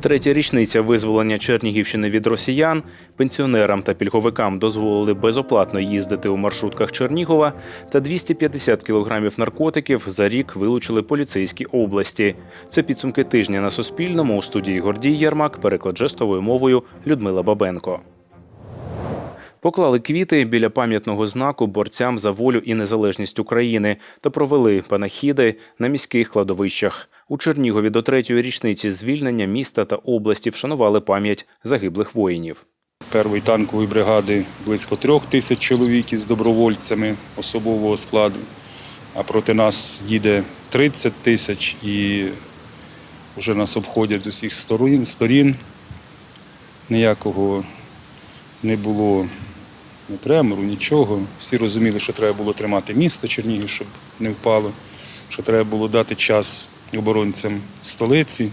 Третя річниця визволення Чернігівщини від росіян. Пенсіонерам та пільговикам дозволили безоплатно їздити у маршрутках Чернігова та 250 кілограмів наркотиків за рік вилучили поліцейські області. Це підсумки тижня на Суспільному у студії Гордій Єрмак, переклад жестовою мовою Людмила Бабенко. Поклали квіти біля пам'ятного знаку борцям за волю і незалежність України та провели панахіди на міських кладовищах. У Чернігові до третьої річниці звільнення міста та області вшанували пам'ять загиблих воїнів. Першої танкової бригади близько трьох тисяч чоловік із добровольцями особового складу, а проти нас їде 30 тисяч і вже нас обходять з усіх сторін. сторін. Ніякого не було ні тремору, нічого. Всі розуміли, що треба було тримати місто Чернігів, щоб не впало, що треба було дати час оборонцям столиці.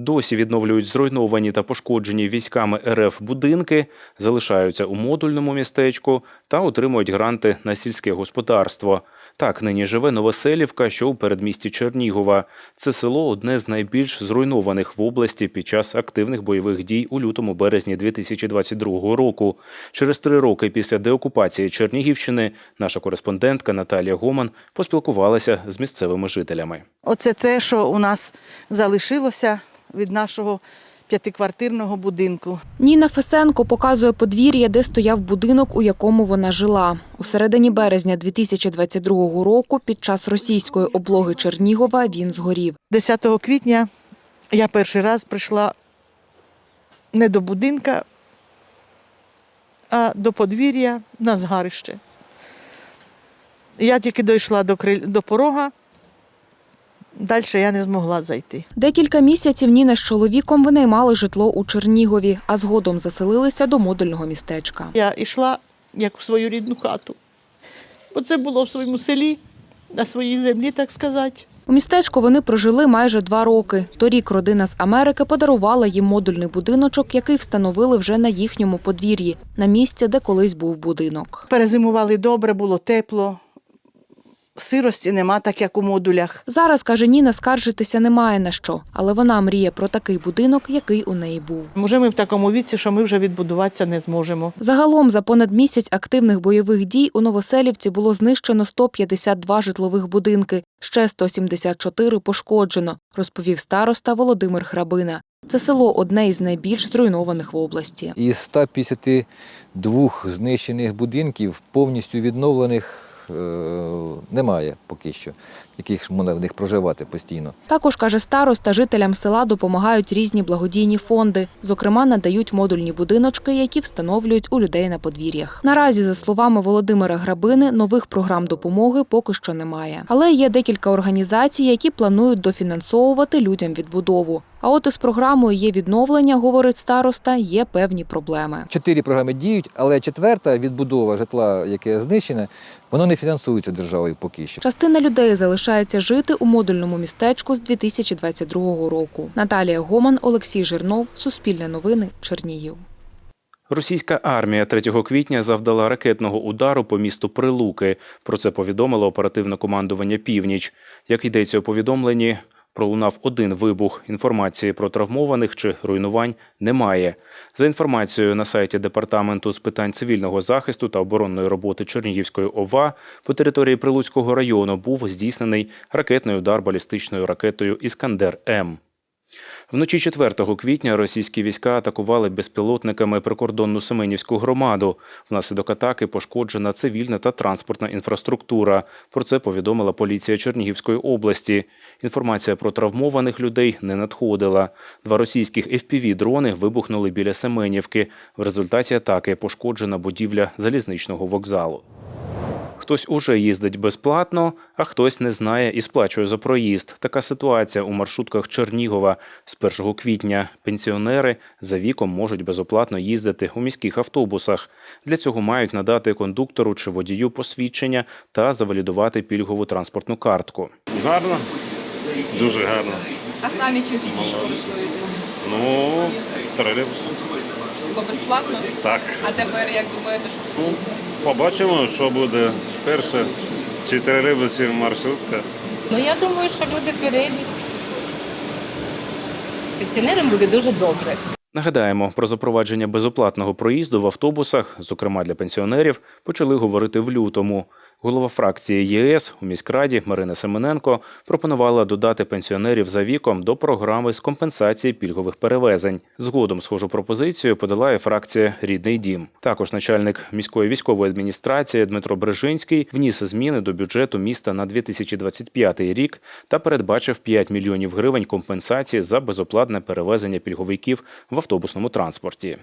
Досі відновлюють зруйновані та пошкоджені військами РФ будинки, залишаються у модульному містечку та отримують гранти на сільське господарство. Так нині живе Новоселівка, що у передмісті Чернігова. Це село одне з найбільш зруйнованих в області під час активних бойових дій у лютому березні 2022 року. Через три роки після деокупації Чернігівщини наша кореспондентка Наталія Гоман поспілкувалася з місцевими жителями. Оце те, що у нас залишилося від нашого п'ятиквартирного будинку. Ніна Фесенко показує подвір'я, де стояв будинок, у якому вона жила. У середині березня 2022 року під час російської облоги Чернігова він згорів. 10 квітня я перший раз прийшла не до будинка, а до подвір'я на згарище. Я тільки дійшла до, криль- до порога, далі я не змогла зайти. Декілька місяців Ніна з чоловіком винаймали житло у Чернігові, а згодом заселилися до модульного містечка. Я йшла як у свою рідну хату. Бо це було в своєму селі, на своїй землі, так сказати. У містечку вони прожили майже два роки. Торік родина з Америки подарувала їм модульний будиночок, який встановили вже на їхньому подвір'ї, на місці, де колись був будинок. Перезимували добре, було тепло. Сирості нема, так як у модулях. Зараз, каже Ніна, скаржитися немає на що, але вона мріє про такий будинок, який у неї був. Може, ми в такому віці, що ми вже відбудуватися не зможемо. Загалом за понад місяць активних бойових дій у Новоселівці було знищено 152 житлових будинки, ще 174 пошкоджено, розповів староста Володимир Храбина. Це село одне із найбільш зруйнованих в області. Із 152 знищених будинків повністю відновлених немає поки що, яких можна в них проживати постійно. Також каже староста, жителям села допомагають різні благодійні фонди. Зокрема, надають модульні будиночки, які встановлюють у людей на подвір'ях. Наразі, за словами Володимира Грабини, нових програм допомоги поки що немає. Але є декілька організацій, які планують дофінансовувати людям відбудову. А от із програмою є відновлення, говорить староста, є певні проблеми. Чотири програми діють, але четверта відбудова житла, яке знищене, воно не фінансується державою поки що. Частина людей залишається жити у модульному містечку з 2022 року. Наталія Гоман, Олексій Жирнов, Суспільне новини, Чернігів. Російська армія 3 квітня завдала ракетного удару по місту Прилуки. Про це повідомило оперативне командування Північ. Як йдеться у повідомленні, пролунав один вибух. Інформації про травмованих чи руйнувань немає. За інформацією на сайті департаменту з питань цивільного захисту та оборонної роботи Чернігівської ОВА по території Прилуцького району був здійснений ракетний удар балістичною ракетою Іскандер М. Вночі 4 квітня російські війська атакували безпілотниками прикордонну Семенівську громаду. Внаслідок атаки пошкоджена цивільна та транспортна інфраструктура. Про це повідомила поліція Чернігівської області. Інформація про травмованих людей не надходила. Два російських FPV-дрони вибухнули біля Семенівки. В результаті атаки пошкоджена будівля залізничного вокзалу. Хтось уже їздить безплатно, а хтось не знає і сплачує за проїзд. Така ситуація у маршрутках Чернігова. З 1 квітня пенсіонери за віком можуть безоплатно їздити у міських автобусах. Для цього мають надати кондуктору чи водію посвідчення та завалідувати пільгову транспортну картку. Гарно, дуже гарно. А самі чим частіше користуєтесь? Ну, тролейбус. Бо безплатно? Так. А тепер як думаєте, що Ну, побачимо, що буде перше. Чи тролейбус, чи маршрутка. Ну я думаю, що люди перейдуть пенсіонерам буде дуже добре. Нагадаємо, про запровадження безоплатного проїзду в автобусах, зокрема для пенсіонерів, почали говорити в лютому. Голова фракції ЄС у міськраді Марина Семененко пропонувала додати пенсіонерів за віком до програми з компенсації пільгових перевезень. Згодом схожу пропозицію подала і фракція Рідний дім. Також начальник міської військової адміністрації Дмитро Брежинський вніс зміни до бюджету міста на 2025 рік та передбачив 5 мільйонів гривень компенсації за безоплатне перевезення пільговиків в автобусному транспорті.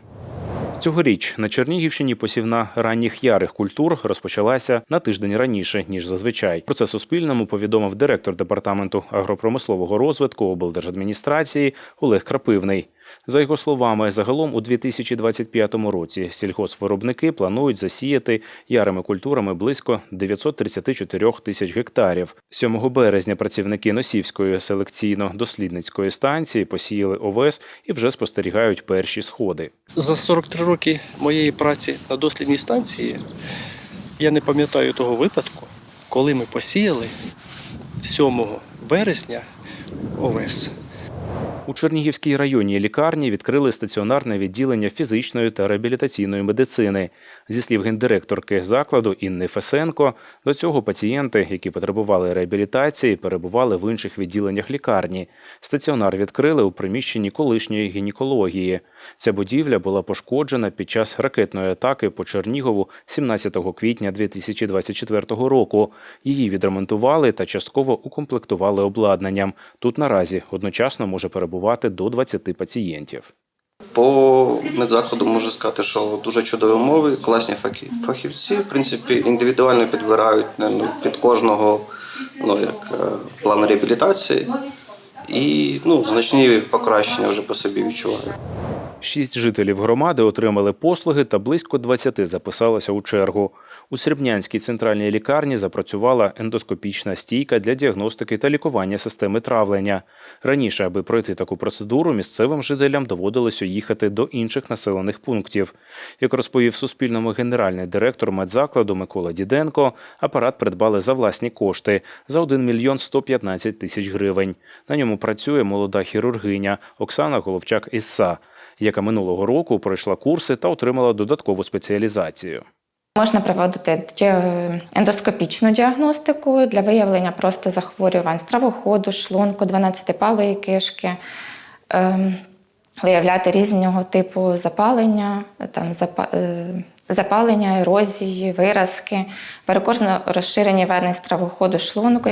Цьогоріч на Чернігівщині посівна ранніх ярих культур розпочалася на тиждень раніше ніж зазвичай. Про це Суспільному повідомив директор департаменту агропромислового розвитку облдержадміністрації Олег Крапивний. За його словами, загалом у 2025 році сільгоспвиробники планують засіяти ярими культурами близько 934 тисяч гектарів. 7 березня працівники Носівської селекційно-дослідницької станції посіяли овес і вже спостерігають перші сходи. За 43 роки моєї праці на дослідній станції я не пам'ятаю того випадку, коли ми посіяли 7 березня овес. У Чернігівській районній лікарні відкрили стаціонарне відділення фізичної та реабілітаційної медицини. Зі слів гендиректорки закладу Інни Фесенко, до цього пацієнти, які потребували реабілітації, перебували в інших відділеннях лікарні. Стаціонар відкрили у приміщенні колишньої гінекології. Ця будівля була пошкоджена під час ракетної атаки по Чернігову 17 квітня 2024 року. Її відремонтували та частково укомплектували обладнанням. Тут наразі одночасно може перебувати до 20 пацієнтів. По медзаходу можу сказати, що дуже чудові умови, класні фахі- фахівці, в принципі, індивідуально підбирають під кожного ну, як, е, план реабілітації. І ну, значні покращення вже по собі відчуваю. Шість жителів громади отримали послуги та близько 20 записалося у чергу. У Срібнянській центральній лікарні запрацювала ендоскопічна стійка для діагностики та лікування системи травлення. Раніше, аби пройти таку процедуру, місцевим жителям доводилося їхати до інших населених пунктів. Як розповів Суспільному генеральний директор медзакладу Микола Діденко, апарат придбали за власні кошти за 1 мільйон 115 тисяч гривень. На ньому працює молода хірургиня Оксана Головчак-Ісса яка минулого року пройшла курси та отримала додаткову спеціалізацію. Можна проводити ендоскопічну діагностику для виявлення просто захворювань стравоходу, шлунку, 12-палої кишки, ем, виявляти різного типу запалення, там, е, запалення, ерозії, виразки, перекорно розширені вени стравоходу шлунку.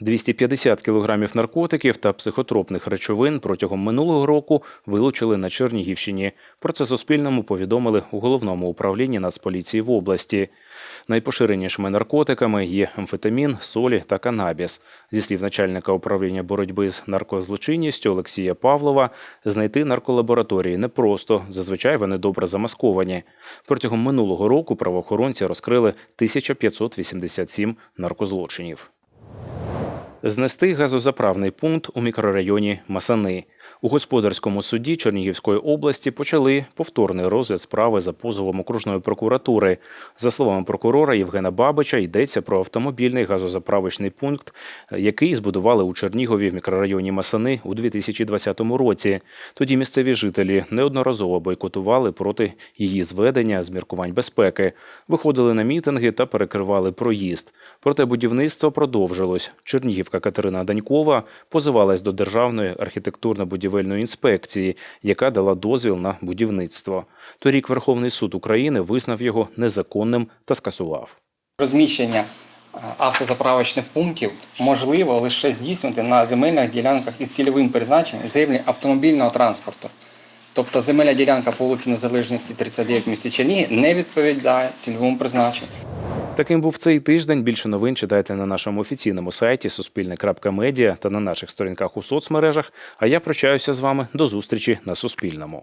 250 кілограмів наркотиків та психотропних речовин протягом минулого року вилучили на Чернігівщині. Про це Суспільному повідомили у головному управлінні Нацполіції в області. Найпоширенішими наркотиками є амфетамін, солі та канабіс. Зі слів начальника управління боротьби з наркозлочинністю Олексія Павлова, знайти нарколабораторії непросто, зазвичай вони добре замасковані. Протягом минулого року правоохоронці розкрили 1587 наркозлочинів. Знести газозаправний пункт у мікрорайоні Масани. У господарському суді Чернігівської області почали повторний розгляд справи за позовом окружної прокуратури. За словами прокурора Євгена Бабича, йдеться про автомобільний газозаправочний пункт, який збудували у Чернігові в мікрорайоні Масани у 2020 році. Тоді місцеві жителі неодноразово бойкотували проти її зведення з міркувань безпеки, виходили на мітинги та перекривали проїзд. Проте будівництво продовжилось. Чернігівка Катерина Данькова позивалась до Державної архітектурно-будівельної інспекції, яка дала дозвіл на будівництво. Торік Верховний суд України визнав його незаконним та скасував. Розміщення е, автозаправочних пунктів можливо лише здійснювати на земельних ділянках із цільовим призначенням землі автомобільного транспорту. Тобто земельна ділянка по вулиці Незалежності 39 в місті Черніги не відповідає цільовому призначенню. Таким був цей тиждень. Більше новин читайте на нашому офіційному сайті Суспільне.Медіа та на наших сторінках у соцмережах. А я прощаюся з вами до зустрічі на Суспільному.